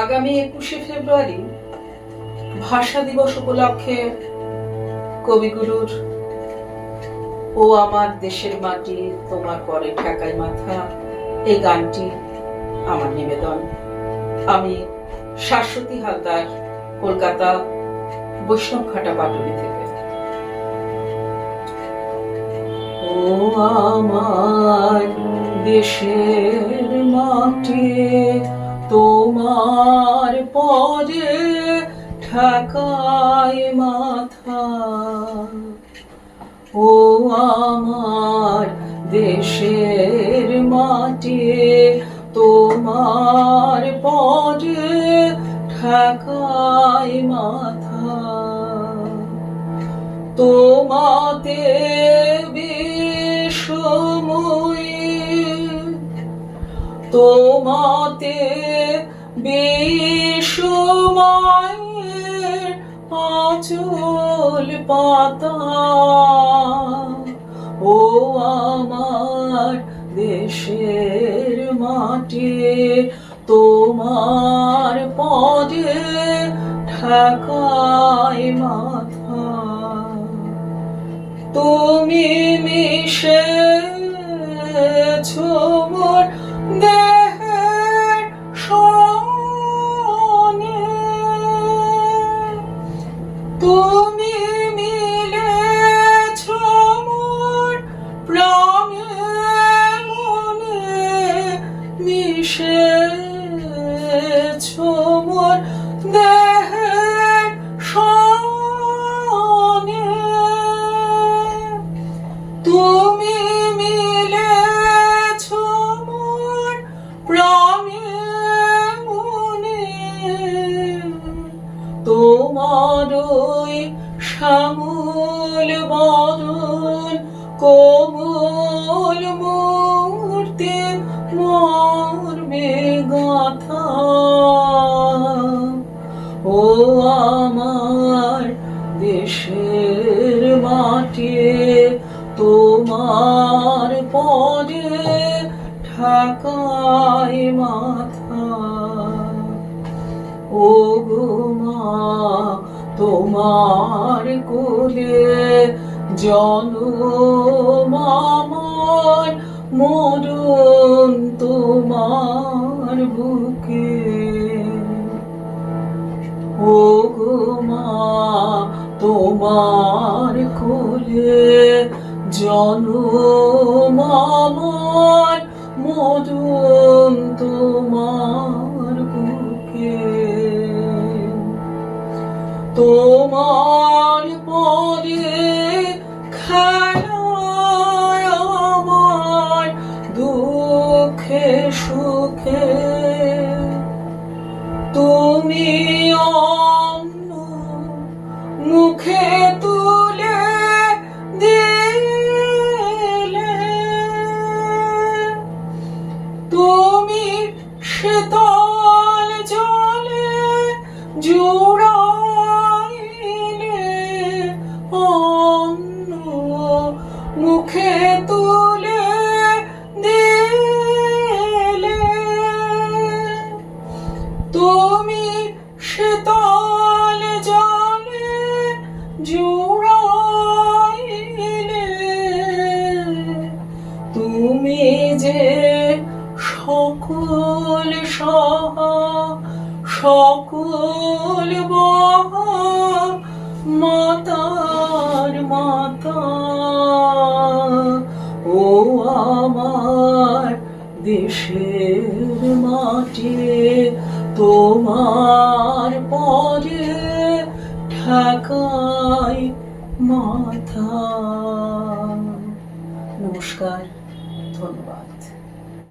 আগামী একুশে ফেব্রুয়ারি ভাষা দিবস উপলক্ষে কবিগুরুর ও আমার দেশের মাটি তোমার পরে ঠেকাই মাথা, এই গানটি আমার নিবেদন। আমি শাশ্বতী হালদার, কলকাতা বৈষ্ণবঘাটা পাটুলি থেকে। ও আমার দেশের মাটি তোমার পরে ঠেকায় মাথা। ও আমার দেশের মাটি তোমার পরে ঠেকায় মাথা। তোমাতে তোমাতে বিষময়ের আচল পাতা। ও আমার দেশের মাটি তোমার পদে ঠেকায় শ্যামল বদন, কোমল মূর্তি, মর্মে গাথা। ও আমার দেশের মাটি, তোমার পরে ঢাকায় মাথা। ও গো মা তোমার কোলে জনম আমার মরণ তোমার বুকে। ও তোমার কোলে জনম আমার মরণ তোমার তোমার পরে খেলায় আমার দুঃখে সুখে তুমি শীতল জলে জুড়াইলে, তুমি যে সকল সহা সকল মাতার মাতা, ও আমার দেশের মাটি। তোমার পরে ঢাকায় মাথা। নমস্কার ধন্যবাদ।